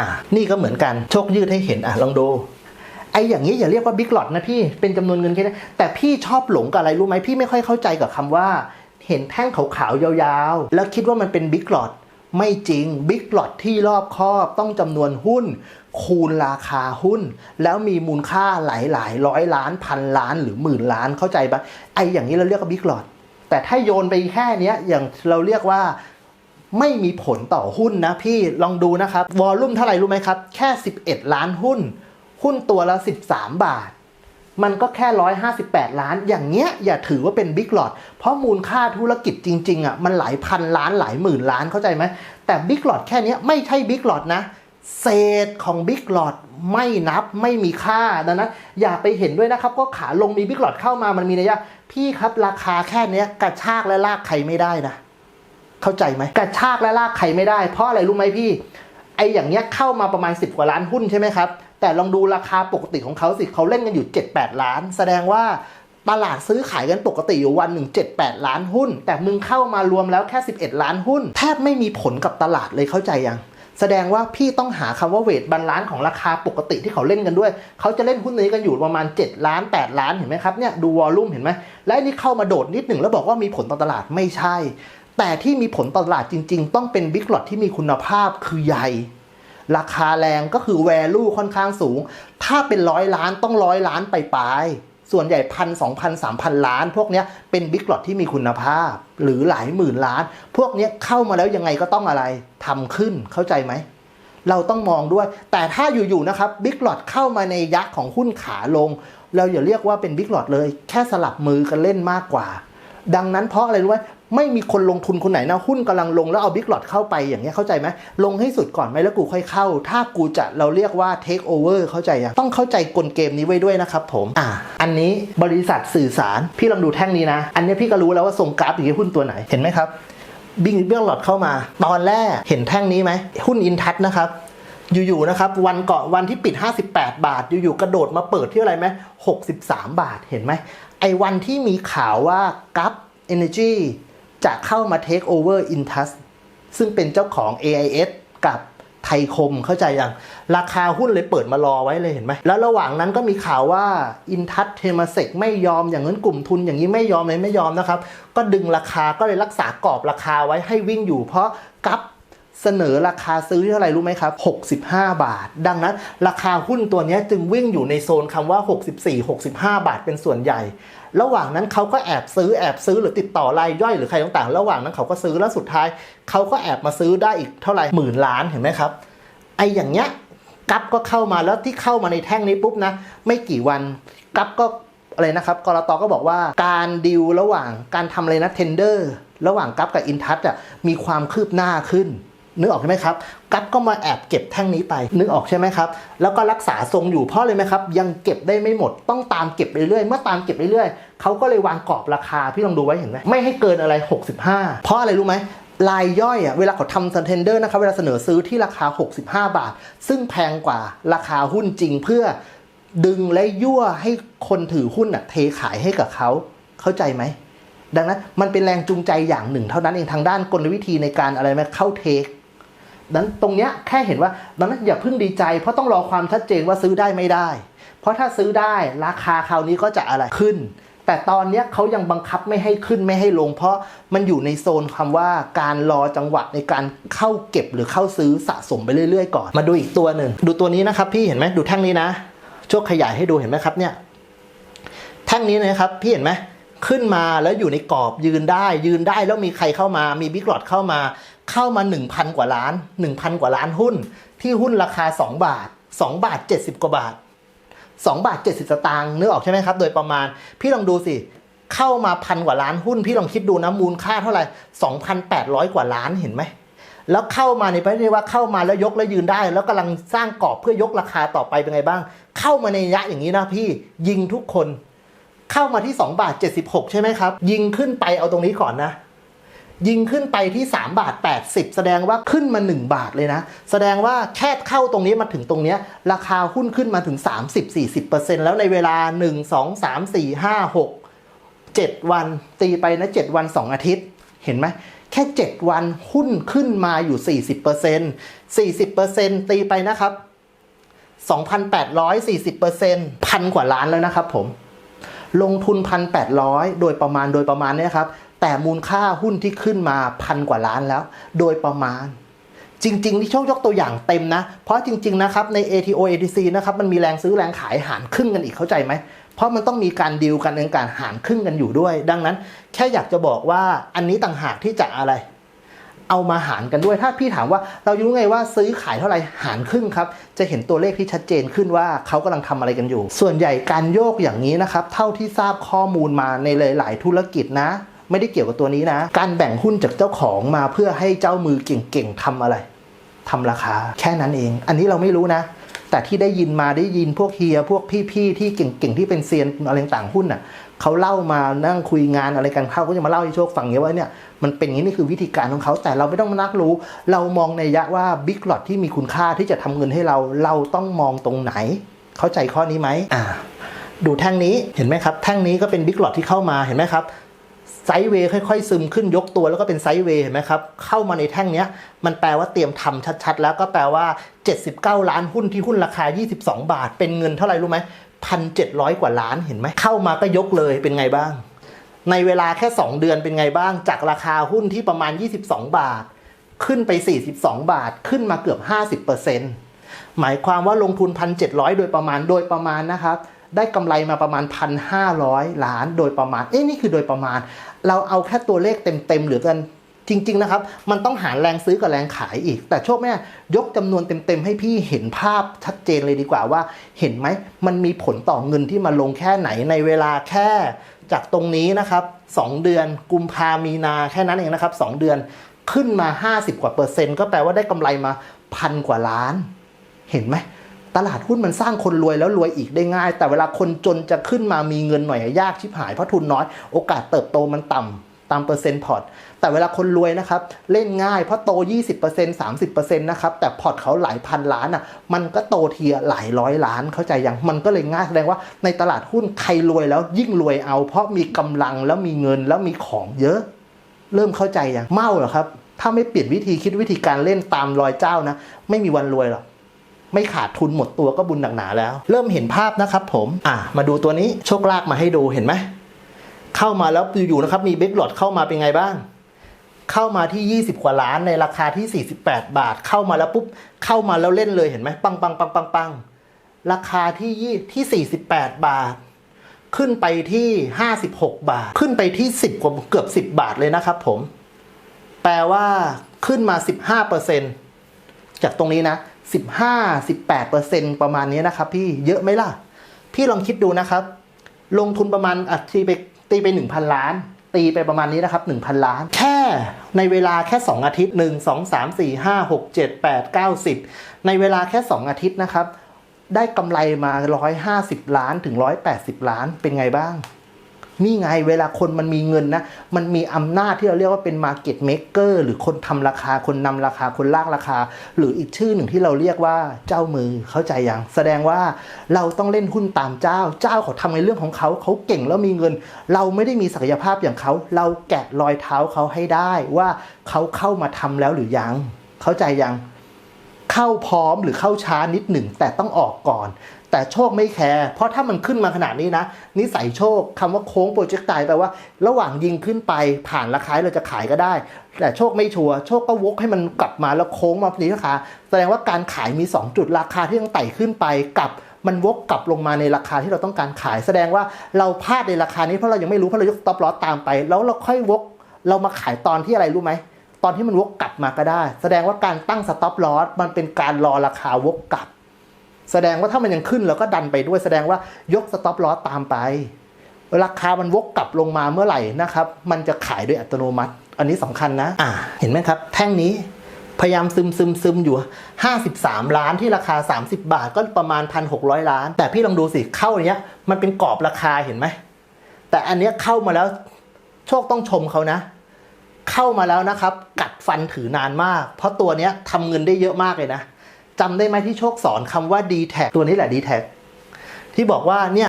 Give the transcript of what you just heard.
อ่า นี่ก็เหมือนกันโชคยืดให้เห็นอะลองดูไอ้อย่างนี้อย่าเรียกว่าบิ๊กหลอดนะพี่เป็นจำนวนเงินแค่นี้แต่พี่ชอบหลงกับอะไรรู้ไหมพี่ไม่ค่อยเข้าใจกับคำว่า เห็นแท่งขาวๆยาวๆ แล้วคิดว่ามันเป็นบิ๊กหลอดไม่จริงบิ๊กหลอดที่รอบครอบต้องจำนวนหุ้น คูณราคาหุ้น แล้วมีมูลค่าหลายหลายๆร้อยล้านพันล้านหรือหมื่นล้านเข้าใจปะไอ้อย่างนี้เราเรียกว่าบิ๊กหลอดแต่ถ้าโยนไปแค่นี้อย่างเราเรียกว่า ไม่มีผลต่อหุ้นนะพี่ลองดูนะครับ วอลลุ่มเท่าไหร่รู้ไหมครับ แค่ 11 ล้านหุ้น หุ้นตัวละ 13 บาท มันก็แค่ 158 ล้าน อย่างเงี้ยอย่าถือว่าเป็นบิ๊กหลอดเพราะมูลค่าธุรกิจจริงๆอะมันหลายพันล้านหลายหมื่นล้านเข้าใจไหมแต่บิ๊กหลอดแค่นี้ไม่ใช่บิ๊กหลอดนะเศษของบิ๊กหลอดไม่นับไม่มีค่าดังนั้นอย่าไปเห็นด้วยนะครับก็ขาลงมีบิ๊กหลอดเข้ามามันมีนัยยะพี่ครับราคาแค่นี้กระชากและลากใครไม่ได้นะ เข้าใจไหมกระชากและลากใครไม่ได้เพราะอะไรรู้ไหมพี่ไออย่างเนี้ยเข้ามาประมาณ 10 กว่าล้านหุ้นใช่ไหมครับแต่ลองดูราคาปกติของเขาสิเขาเล่นกันอยู่ 7-8 ล้าน แสดงว่าตลาดซื้อขายกันปกติอยู่วันหนึ่ง7-8 ล้านหุ้น แต่มึงเข้ามารวมแล้วแค่ 11 ล้านหุ้น แทบไม่มีผลกับตลาดเลยเข้าใจยัง แสดงว่าพี่ต้องหาคำว่าเวทบาลานซ์ของราคาปกติที่เขาเล่นกันด้วย เขาจะเล่นหุ้นนี้กันอยู่ประมาณ 7 ล้าน 8 ล้านเห็นไหมครับเนี่ยดูวอลลุ่มเห็นไหมและนนี้เข้ามาโดดนิดหนึ่งแล้วบอกว่ามีผลต่อตลาดไม่ใช่ แต่ที่มีผลตลาดจริง ๆ ต้องเป็นบิ๊กหลอดที่มีคุณภาพคือใหญ่ ราคาแรงก็คือ value ค่อนข้างสูง ถ้าเป็นร้อยล้านต้องร้อยล้านไปปลายส่วนใหญ่พันสองพันสามพันล้าน พวกเนี้ยเป็นบิ๊กหลอดที่มีคุณภาพ หรือหลายหมื่นล้าน พวกเนี้ยเข้ามาแล้วยังไงก็ต้องอะไรทำขึ้นเข้าใจไหม เราต้องมองด้วย แต่ถ้าอยู่ๆนะครับบิ๊กหลอดเข้ามาในยักษ์ของหุ้นขาลง เราอย่าเรียกว่าเป็นบิ๊กหลอดเลย แค่สลับมือกันเล่นมากกว่า ดังนั้นเพราะอะไรรู้ไหม ไม่มีคนลงทุนคนไหนนะหุ้นกำลังลงแล้วเอาบิ๊กหลอดเข้าไปอย่างเงี้ยเข้าใจไหมลงให้สุดก่อนไหมแล้วกูค่อยเข้า ถ้ากูจะเราเรียกว่าเทคโอเวอร์เข้าใจยังต้องเข้าใจกลเกมนี้ไว้ด้วยนะครับผมอะอันนี้บริษัทสื่อสารพี่ลองดูแท่งนี้นะ อันนี้พี่ก็รู้แล้วว่าทรงกราฟอย่างนี้หุ้นตัวไหนเห็นไหมครับบิงเบี้ยหลอดเข้ามา ตอนแรกเห็นแท่งนี้ไหมหุ้นอินทัศนะครับอยู่ๆนะครับวันเก่อนวันที่ปิด 58 บาท อยู่ๆกระโดดมาเปิดที่อะไรไหม63 บาทเห็นไหมไอ้วันที่มีข่าวว่ากั p Energy จะเข้ามา Take over Intus ซึ่งเป็นเจ้าของ AIS กับไทยคมเข้าใจยังราคาหุ้นเลยเปิดมารอไว้เลยเห็นไหมแล้วระหว่างนั้นก็มีข่าวว่าอินทัศเทมาเซกไม่ยอมอย่างนั้นกลุ่มทุนอย่างนี้ไม่ยอมเลยไม่ยอมนะครับ ก็ดึงราคาก็เลยรักษากรอบราคาไว้ให้วิ่งอยู่เพราะกัป เสนอราคาซื้อเท่าไหร่รู้ไหมครับ65 บาท ดังนั้น ราคาหุ้นตัวนี้จึงวิ่งอยู่ในโซนคำว่า 64-65 บาทเป็นส่วนใหญ่ ระหว่างนั้นเขาก็แอบซื้อแอบซื้อหรือติดต่อรายย่อยหรือใครต่างๆ ระหว่างนั้นเขาก็ซื้อแล้วสุดท้ายเขาก็แอบมาซื้อได้อีกเท่าไหร่หมื่นล้านเห็นไหมครับไออย่างเงี้ยกัปก็เข้ามาแล้วที่เข้ามาในแท่งนี้ปุ๊บนะไม่กี่วันกัปก็อะไรนะครับกรตก็บอกว่าการดิวระหว่างการทำอะไรนะเทนเดอร์ระหว่างกัปกับอินทัชอะมีความคืบหน้าขึ้น นึกออกใช่ไหมครับ กัปก็มาแอบเก็บแท่งนี้ไป นึกออกใช่ไหมครับ แล้วก็รักษาทรงอยู่เพราะเลยไหมครับ ยังเก็บได้ไม่หมด ต้องตามเก็บไปเรื่อยเมื่อตามเก็บไปเรื่อยเขาก็เลยวางกรอบราคา พี่ลองดูไว้เห็นไหม ไม่ให้เกินอะไร 65 เพราะอะไรรู้ไหมรายย่อยอะเวลาเขาทำซันเทนเดอร์นะครับ เวลาเสนอซื้อที่ราคา 65 บาท ซึ่งแพงกว่าราคาหุ้นจริงเพื่อดึงและยั่วให้คนถือหุ้นอะเทขายให้กับเขา เข้าใจไหมดังนั้นมันเป็นแรงจูงใจอย่างหนึ่ง เท่านั้นเองทางด้านกลวิธีในการอะไรไหมเข้าเทค นั้นตรงเนี้ยแค่เห็นว่าดังนั้นอย่าเพิ่งดีใจ เพราะต้องรอความชัดเจนว่าซื้อได้ไม่ได้ เพราะถ้าซื้อได้ราคาคราวนี้ก็จะอะไรขึ้น แต่ตอนเนี้ยเขายังบังคับไม่ให้ขึ้นไม่ให้ลง เพราะมันอยู่ในโซนคำว่าการรอจังหวะในการเข้าเก็บหรือเข้าซื้อสะสมไปเรื่อยๆก่อน มาดูอีกตัวหนึ่งดูตัวนี้นะครับพี่เห็นไหมดูแท่งนี้นะช่วขยายให้ดูเห็นไหมครับเนี่ยแท่งนี้นะครับพี่เห็นไหมขึ้นมาแล้วอยู่ในกรอบยืนได้ ยืนได้แล้วมีใครเข้ามา มีบิ๊กหลอดเข้ามา เข้ามา 1,000 กว่าล้าน 1,000 กว่าล้านหุ้น ที่หุ้นราคา 2 บาท 2 บาท 70 กว่าบาท 2 บาท 70 สตางค์นึกออกใช่ไหมครับ โดยประมาณ พี่ลองดูสิ เข้ามาพันกว่าล้านหุ้น พี่ลองคิดดูนะมูลค่าเท่าไหร่ 2,800 กว่าล้านเห็นไหมแล้วเข้ามาในประเทศว่าเข้ามาแล้วยกแล้วยืนได้ แล้วกำลังสร้างกรอบเพื่อยกราคาต่อไปเป็นไงบ้าง เข้ามาในระยะอย่างนี้นะพี่ยิงทุกคน เข้ามาที่ 2 บาท 76 ใช่ไหมครับ ยิงขึ้นไปเอาตรงนี้ก่อนนะ ยิงขึ้นไปที่ 3 บาท 80 แสดงว่าขึ้นมา 1 บาทเลยนะ แสดงว่าแค่เข้าตรงนี้มาถึงตรงนี้ ราคาหุ้นขึ้นมาถึง 30-40%แล้วในเวลา 1 2 3 4 5 6 7 วัน ตีไปนะ 7 วัน 2 อาทิตย์ เห็นไหมแค่ 7 วันหุ้นขึ้นมาอยู่ 40% 40%ตีไปนะครับ 2,840%พันกว่าล้านแล้วนะครับผมลงทุน 1,800 โดยประมาณโดยประมาณเนี่ยครับ แต่มูลค่าหุ้นที่ขึ้นมาพันกว่าล้านแล้ว โดยประมาณ จริงๆที่โชคยกตัวอย่างเต็มนะ เพราะจริง ๆ นะครับใน ATO ATC นะครับมันมีแรงซื้อแรงขายหารครึ่งกันอีกเข้าใจไหมเพราะมันต้องมีการดีลกันในการหารครึ่งกันอยู่ด้วย ดังนั้น แค่อยากจะบอกว่าอันนี้ต่างหากที่จะอะไร เอามาหารกันด้วยถ้าพี่ถามว่าเรารู้ไงว่าซื้อขายเท่าไหร่หารครึ่งครับ จะเห็นตัวเลขที่ชัดเจนขึ้นว่าเขากำลังทำอะไรกันอยู่ ส่วนใหญ่การโยกอย่างนี้นะครับ เท่าที่ทราบข้อมูลมาในหลาย ๆ ธุรกิจนะ ไม่ได้เกี่ยวกับตัวนี้นะ การแบ่งหุ้นจากเจ้าของมาเพื่อให้เจ้ามือเก่งๆทำอะไรทำราคาแค่นั้นเอง อันนี้เราไม่รู้นะ แต่ที่ได้ยินมาได้ยินพวกเฮียพวกพี่ๆที่เก่งๆที่เป็นเซียนอะไรต่างหุ้นน่ะเขาเล่ามานั่งคุยงานอะไรกันเขาก็จะมาเล่าให้โชคฟังเนี้ยว่าเนี่ยมันเป็นอย่างนี้นี่คือวิธีการของเขา แต่เราไม่ต้องมานักรู้ เรามองในยะว่าบิ๊กหลอดที่มีคุณค่าที่จะทำเงินให้เราเราต้องมองตรงไหน เข้าใจข้อนี้ไหมอ่าดูแท่งนี้เห็นไหมครับ แท่งนี้ก็เป็นบิ๊กหลอดที่เข้ามาเห็นไหมครับ ไซด์เวย์ค่อยๆ ซึมขึ้นยกตัวแล้วก็เป็นไซด์เวย์เห็นไหมครับเข้ามาในแท่งเนี้ยมันแปลว่าเตรียมทำชัดๆ แล้วก็แปลว่า 79 ล้านหุ้นที่หุ้นราคา 22 บาท เป็นเงินเท่าไหร่รู้ไหมพันเจ็ดร้อยกว่าล้านเห็นไหมเข้ามาก็ยกเลยเป็นไงบ้าง ในเวลาแค่ 2 เดือนเป็นไงบ้าง จากราคาหุ้นที่ประมาณ 22 บาท ขึ้นไป 42 บาทขึ้นมาเกือบ 50%หมายความว่าลงทุน 1,700 โดยประมาณโดยประมาณนะครับ ได้กำไรมาประมาณ 1,500 ล้านโดยประมาณ เอ๊ะนี่คือโดยประมาณ เราเอาแค่ตัวเลขเต็มๆหรือกันจริง ๆ นะครับ มันต้องหารแรงซื้อกับแรงขายอีก แต่โชคแม่ยกจำนวนเต็ม ๆ ให้พี่เห็นภาพชัดเจนเลยดีกว่าว่า เห็นไหมมันมีผลต่อเงินที่มาลงแค่ไหนในเวลาแค่จากตรงนี้นะครับ 2 เดือน กุมภามีนาแค่นั้นเองนะครับ 2 เดือนขึ้นมา 50 กว่าเปอร์เซ็นต์ก็แปลว่าได้กำไรมาพันกว่าล้าน เห็นไหม ตลาดหุ้นมันสร้างคนรวยแล้วรวยอีกได้ง่าย แต่เวลาคนจนจะขึ้นมามีเงินหน่อยยากชิบหายเพราะทุนน้อย โอกาสเติบโตมันต่ำตามเปอร์เซ็นต์พอร์ต แต่เวลาคนรวยนะครับ เล่นง่ายเพราะโต 20% 30%นะครับ แต่พอร์ตเขาหลายพันล้านอะ มันก็โตเทียหลายร้อยล้าน เข้าใจยัง มันก็เลยง่ายแสดงว่าในตลาดหุ้นใครรวยแล้วยิ่งรวยเอา เพราะมีกำลังแล้วมีเงินแล้วมีของเยอะ เริ่มเข้าใจยัง เมาเหรอครับ ถ้าไม่เปลี่ยนวิธีคิดวิธีการเล่นตามรอยเจ้านะ ไม่มีวันรวยหรอก ไม่ขาดทุนหมดตัวก็บุญหนักหนาแล้ว เริ่มเห็นภาพนะครับผมอะมาดูตัวนี้โชคลากมาให้ดูเห็นไหมเข้ามาแล้วอยู่ๆนะครับมีเบกหลอดเข้ามาเป็นไงบ้าง เข้ามาที่ 20 กว่าล้านในราคาที่ 48 บาท เข้ามาแล้วปุ๊บเข้ามาแล้วเล่นเลยเห็นไหมปังปังปังปังปังราคาที่ยี่ที่ 48 บาท ขึ้นไปที่ 56 บาท ขึ้นไปที่ 10กว่าเกือบ 10 บาทเลยนะครับผม แปลว่าขึ้นมา 15%จากตรงนี้นะ 15-18%ประมาณนี้นะครับพี่เยอะไหมล่ะ พี่ลองคิดดูนะครับ ลงทุนประมาณอะตีไปตีไป 1,000 ล้าน ตีไปประมาณนี้นะครับ 1,000 ล้าน แค่ในเวลาแค่ 2 อาทิตย์ 1 2 3 4 5 6 7 8 9 10 ในเวลาแค่ 2 อาทิตย์นะครับ ได้กำไรมา 150 ล้านถึง 180 ล้านเป็นไงบ้าง นี่ไงเวลาคนมันมีเงินนะ มันมีอำนาจที่เราเรียกว่าเป็น Market Maker หรือคนทำราคาคนนำราคาคนลากราคา หรืออีกชื่อหนึ่งที่เราเรียกว่าเจ้ามือเข้าใจยังแสดงว่าเราต้องเล่นหุ้นตามเจ้า เจ้าเขาทำในเรื่องของเขาเขาเก่งแล้วมีเงิน เราไม่ได้มีศักยภาพอย่างเขา เราแกะรอยเท้าเขาให้ได้ว่าเขาเข้ามาทำแล้วหรือยัง เข้าใจยังเข้าพร้อมหรือเข้าช้านิดหนึ่งแต่ต้องออกก่อน แต่โชคไม่แคร์เพราะถ้ามันขึ้นมาขนาดนี้นะ นิสัยโชคคำว่าโค้งโปรเจกต์ตายแปลว่า ระหว่างยิงขึ้นไปผ่านราคาเราจะขายก็ได้ แต่โชคไม่ชัวร์โชคก็วกให้มันกลับมาแล้วโค้งมาพอดีราคาแสดงว่าการขายมี 2 จุดราคาที่ต้องไต่ขึ้นไปกับมันวกกลับลงมาในราคาที่เราต้องการขาย แสดงว่าเราพลาดในราคานี้เพราะเรายังไม่รู้เพราะเรายก stop loss ตามไป แล้วเราค่อยวกเรามาขายตอนที่อะไรรู้ไหมตอนที่มันวกกลับมาก็ได้ แสดงว่าการตั้งสต็อปลอสมันเป็นการรอราคาวกกลับ แสดงว่าถ้ามันยังขึ้นเราก็ดันไปด้วยแสดงว่ายกสต็อปลอสตามไป ราคามันวกกลับลงมาเมื่อไหร่นะครับ มันจะขายโดยอัตโนมัติ อันนี้สำคัญนะอ่าเห็นไหมครับ แท่งนี้พยายามซึมซึมซึมอยู่ 53 ล้านที่ราคา 30 บาทก็ประมาณ 1,600 ล้าน แต่พี่ลองดูสิเข้าอย่างเนี้ยมันเป็นกรอบราคาเห็นไหม แต่อันเนี้ยเข้ามาแล้วโชคต้องชมเขานะ เข้ามาแล้วนะครับ กัดฟันถือนานมาก เพราะตัวเนี้ยทำเงินได้เยอะมากเลยนะ จำได้ไหมที่โชคสอนคำว่า d t แทตัวนี้แหละ d t แทที่บอกว่าเนี่ย